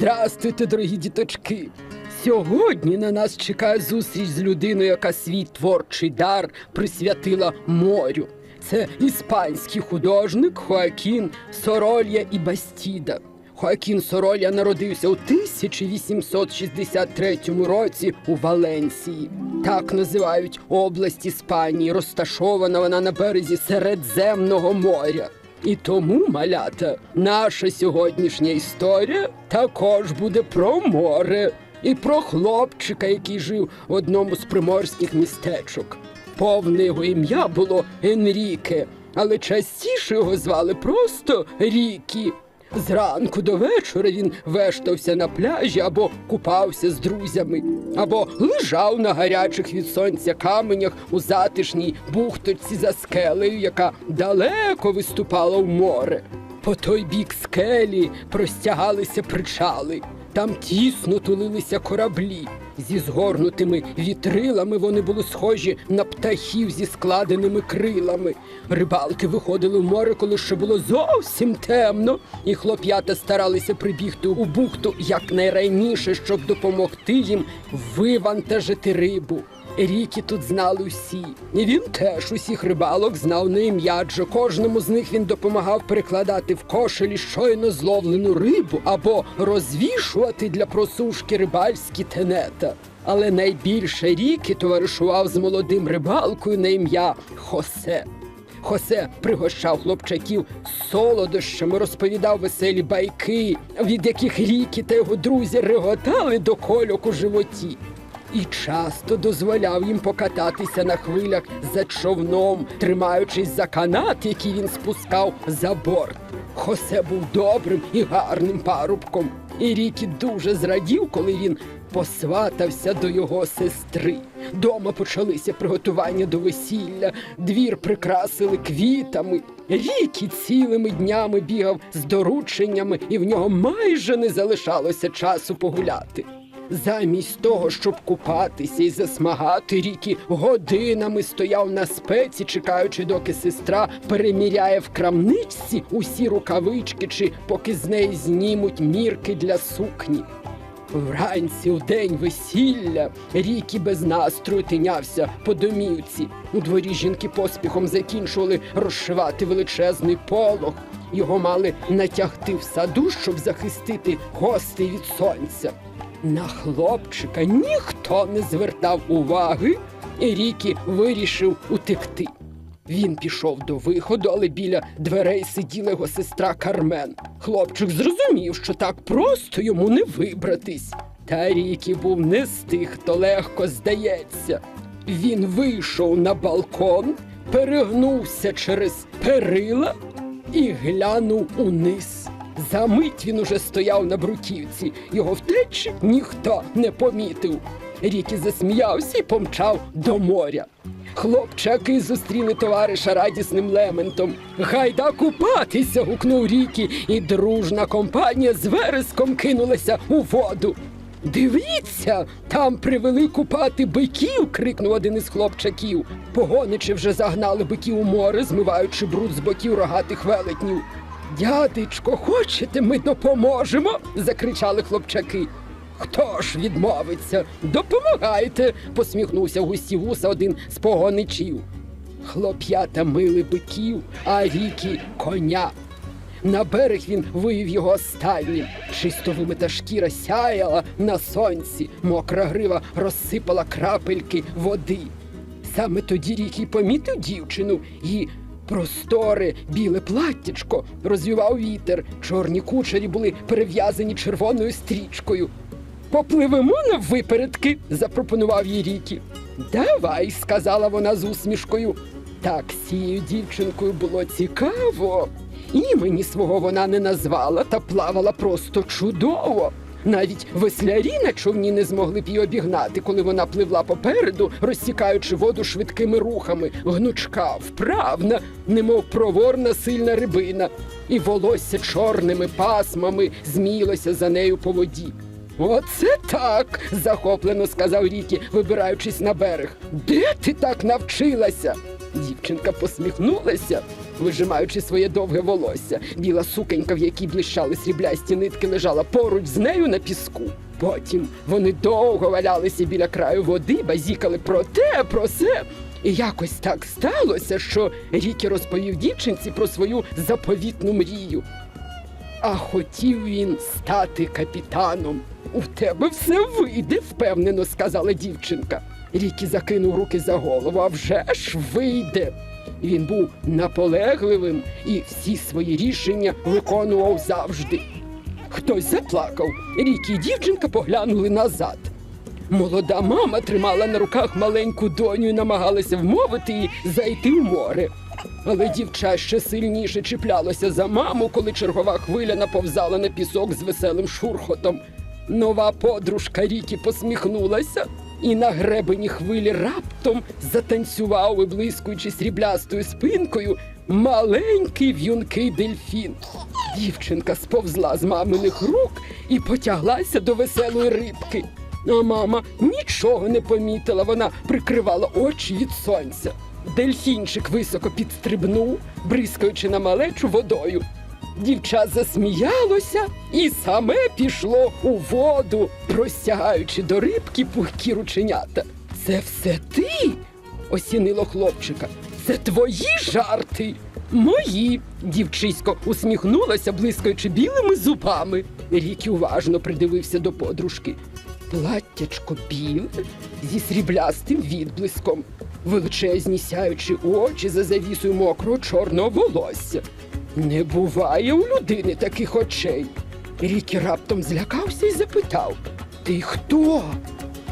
Здрастуйте, дорогі діточки! Сьогодні на нас чекає зустріч з людиною, яка свій творчий дар присвятила морю. Це іспанський художник Хоакін Соролья і Бастіда. Хоакін Соролья народився у 1863 році у Валенсії. Так називають область Іспанії. Розташована вона на березі Середземного моря. І тому, малята, наша сьогоднішня історія також буде про море і про хлопчика, який жив в одному з приморських містечок. Повне його ім'я було Енріке, але частіше його звали просто Рікі. Зранку до вечора він вештався на пляжі або купався з друзями, або лежав на гарячих від сонця каменях у затишній бухточці за скелею, яка далеко виступала в море. По той бік скелі простягалися причали. Там тісно тулилися кораблі. Зі згорнутими вітрилами вони були схожі на птахів зі складеними крилами. Рибалки виходили в море, коли ще було зовсім темно, і хлоп'ята старалися прибігти у бухту якнайраніше, щоб допомогти їм вивантажити рибу. Ріки тут знали всі. І він теж усіх рибалок знав на ім'я, адже кожному з них він допомагав перекладати в кошелі щойно зловлену рибу або розвішувати для просушки рибальські тенета. Але найбільше ріки товаришував з молодим рибалкою на ім'я Хосе. Хосе пригощав хлопчаків солодощами, розповідав веселі байки, від яких ріки та його друзі реготали до кольок у животі. І часто дозволяв їм покататися на хвилях за човном, тримаючись за канат, який він спускав за борт. Хосе був добрим і гарним парубком, і Рікі дуже зрадів, коли він посватався до його сестри. Дома почалися приготування до весілля, двір прикрасили квітами. Рікі цілими днями бігав з дорученнями, і в нього майже не залишалося часу погуляти. Замість того, щоб купатися і засмагати ріки, годинами стояв на спеці, чекаючи, доки сестра переміряє в крамничці усі рукавички, чи поки з неї знімуть мірки для сукні. Вранці, у день весілля, ріки без настрою тинявся по домівці. У дворі жінки поспіхом закінчували розшивати величезний полог. Його мали натягти в саду, щоб захистити гостей від сонця. На хлопчика ніхто не звертав уваги, і Рікі вирішив утекти. Він пішов до виходу, але біля дверей сиділа його сестра Кармен. Хлопчик зрозумів, що так просто йому не вибратись. Та Рікі був не з тих, хто легко здається. Він вийшов на балкон, перегнувся через перила і глянув униз. За мить він уже стояв на бруківці. Його втечі ніхто не помітив. Рікі засміявся і помчав до моря. Хлопчаки зустріли товариша радісним лементом. Гайда купатися. гукнув Рікі, і дружна компанія з вереском кинулася у воду. Дивіться, там привели купати биків. крикнув один із хлопчаків. Погоничі вже загнали биків у море, змиваючи бруд з боків рогатих велетнів. Дядечко, хочете, ми допоможемо? закричали хлопчаки. Хто ж відмовиться? Допомагайте, посміхнувся в густі вуса один з погоничів. Хлоп'ята мили биків, а ріки коня. На берег він вивів його останнім. Чисто вимита шкіра сяяла на сонці, мокра грива розсипала крапельки води. Саме тоді Рікі помітив дівчину і просторе біле платтячко розвівав вітер. Чорні кучері були перев'язані червоною стрічкою. Попливемо на випередки, запропонував їй Рікі. Давай, сказала вона з усмішкою. Так з цією дівчинкою було цікаво. Імені свого вона не назвала та плавала просто чудово. Навіть веслярі на човні не змогли б її обігнати, коли вона пливла попереду, розсікаючи воду швидкими рухами, гнучка, вправна, немов проворна сильна рибина, і волосся чорними пасмами зміїлося за нею по воді. Оце так, захоплено сказав Рікі, вибираючись на берег. Де ти так навчилася? Дівчинка посміхнулася. Вижимаючи своє довге волосся. Біла сукенька, в якій блищали сріблясті нитки, лежала поруч з нею на піску. Потім вони довго валялися біля краю води, базікали про те, про се. І якось так сталося, що Рікі розповів дівчинці про свою заповітну мрію. А хотів він стати капітаном. У тебе все вийде, впевнено сказала дівчинка. Рікі закинув руки за голову, а вже ж вийде. Він був наполегливим і всі свої рішення виконував завжди. Хтось заплакав. Рікі і дівчинка поглянули назад. Молода мама тримала на руках маленьку доню і намагалася вмовити її зайти в море. Але дівча ще сильніше чіплялося за маму, коли чергова хвиля наповзала на пісок з веселим шурхотом. Нова подружка Рікі посміхнулася, і на гребені хвилі раптом затанцював, виблискуючи сріблястою спинкою, маленький в'юнкий дельфін. Дівчинка сповзла з маминих рук і потяглася до веселої рибки. А мама нічого не помітила, вона прикривала очі від сонця. Дельфінчик високо підстрибнув, бризкаючи на малечу водою. Дівча засміялося і саме пішло у воду, простягаючи до рибки пухкі рученята. Це все ти? осінило хлопчика. Це твої жарти. Мої. Дівчисько усміхнулася, блискаючи білими зубами. Рікі уважно придивився до подружки. Платтячко біле зі сріблястим відблиском, величезні сяючі очі за завісою мокрого чорного волосся. Не буває у людини таких очей. Рікі раптом злякався і запитав: Ти хто?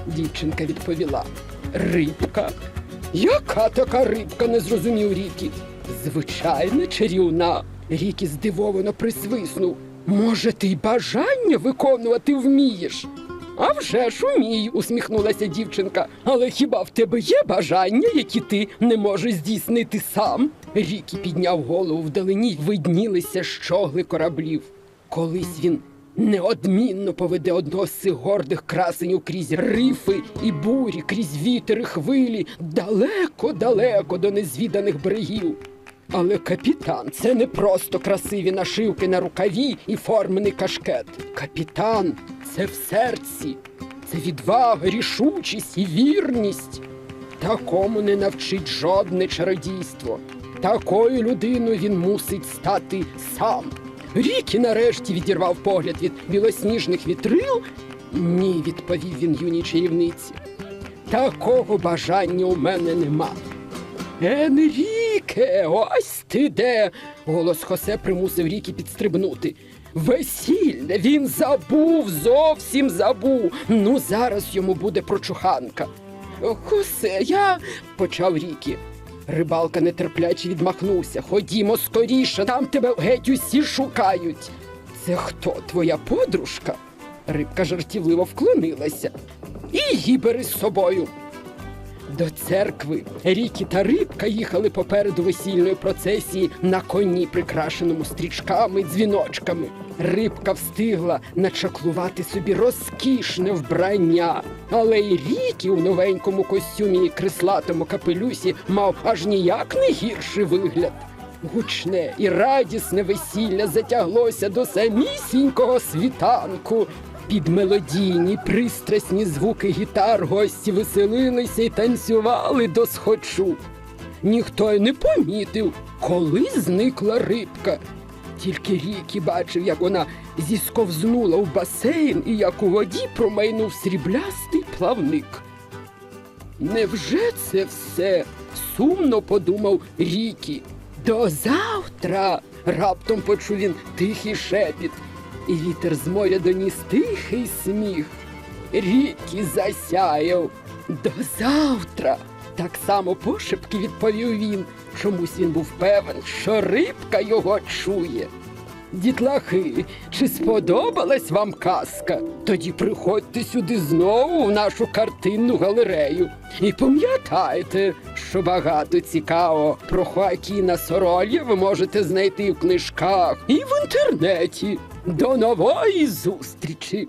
Дівчинка відповіла: Рибка. Яка така рибка? не зрозумів Рікі. Звичайна чарівна. Рікі здивовано присвиснув. Може, ти й бажання виконувати вмієш? А вже ж умію, усміхнулася дівчинка. Але хіба в тебе є бажання, які ти не можеш здійснити сам? Рікі підняв голову вдалині, виднілися щогли кораблів. Колись він неодмінно поведе одного з цих гордих красенів крізь рифи і бурі, крізь вітер і хвилі, далеко-далеко до незвіданих берегів. Але капітан це не просто красиві нашивки на рукаві і формений кашкет. Капітан це в серці, це відвага, рішучість і вірність. Такому не навчить жодне чародійство. Такою людиною він мусить стати сам. Рікі нарешті відірвав погляд від білосніжних вітрил. Ні, відповів він юній чарівниці. Такого бажання у мене нема. Енріке, ось ти де. Голос Хосе примусив Рікі підстрибнути. Весілля він забув, зовсім забув. Ну, зараз йому буде прочуханка. Хосе, я. почав Рікі. Рибалка нетерпляче відмахнувся. Ходімо скоріше, там тебе геть усі шукають. Це хто, твоя подружка? Рибка жартівливо вклонилася. І її бери з собою. До церкви Рікі та рибка їхали попереду весільної процесії на коні, прикрашеному стрічками дзвіночками. Рибка встигла начаклувати собі розкішне вбрання, але й Рікі у новенькому костюмі і крислатому капелюсі мав аж ніяк не гірший вигляд. Гучне і радісне весілля затяглося до самісінького світанку. Під мелодійні пристрасні звуки гітар гості веселилися і танцювали до схочу. Ніхто й не помітив, коли зникла рибка. Тільки Рікі бачив, як вона зісковзнула в басейн і як у воді промайнув сріблястий плавник. Невже це все? сумно подумав Рікі. До завтра. раптом почув він тихий шепіт, і вітер з моря доніс тихий сміх. Рікі засяяв. До завтра. Так само пошепки відповів він. Чомусь він був певен, що рибка його чує. Дітлахи, чи сподобалась вам казка? Тоді приходьте сюди знову в нашу картинну галерею. І пам'ятайте, що багато цікавого про Хоакіна Соролья ви можете знайти в книжках і в інтернеті. До нової зустрічі!